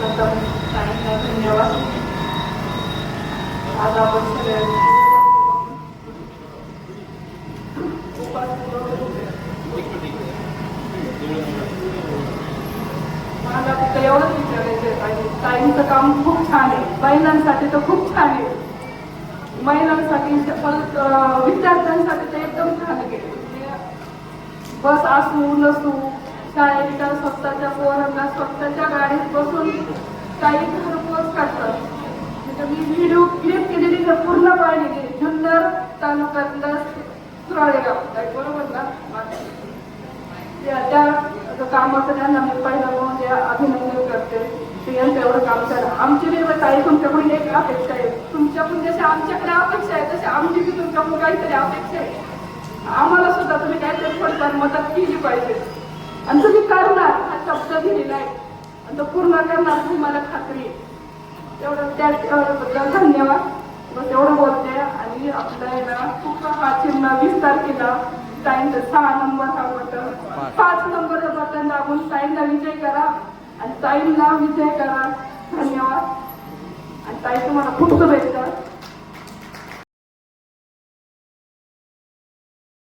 एकदम धन्यवाद. आज आपण मला फक्त एवढंच विचारायचं आहे ताईंचं काम खूप छान आहे महिलांसाठी तर खूप छान आहे. महिलांसाठी परत विद्यार्थ्यांसाठी तर एकदम छान गेले बस असू नसू शाळेच्या बसून काही घरपोच करतात म्हणजे मी व्हिडिओ क्लिप केलेली तर पूर्ण पाहिलेली जुन्नर तालुक्यातलं सुराळेगाव. काय बरोबर ना? त्या काम कामाचं त्यांना मी पहिला म्हणजे अभिनंदन करते. ते एवढं काम करा. आमची बी ताई तुमच्याकडून एक अपेक्षा आहे. तुमच्याकडून जसे आमच्याकडे अपेक्षा आहे तसे आमची बी तुमच्याकडून काहीतरी अपेक्षा आहे. आम्हाला सुद्धा तुम्ही काहीतरी थोडीफार मदत केली पाहिजे. आणि तुम्ही करणार हा शब्द दिलेला आहे. आणि तो पूर्ण करणार तुम्हाला मला खात्री एवढं तेवढं त्या धन्यवाद. बस एवढं बोलते आणि आपल्याला खूप हा चिन्ह वीस तारखेला साईनचा सहा नंबर हा बटन पाच नंबर बटन दाबून साईनला विजय करा. आणि साईनला विजय करा. धन्यवाद. आणि ताई तुम्हाला खूप शुभेच्छा.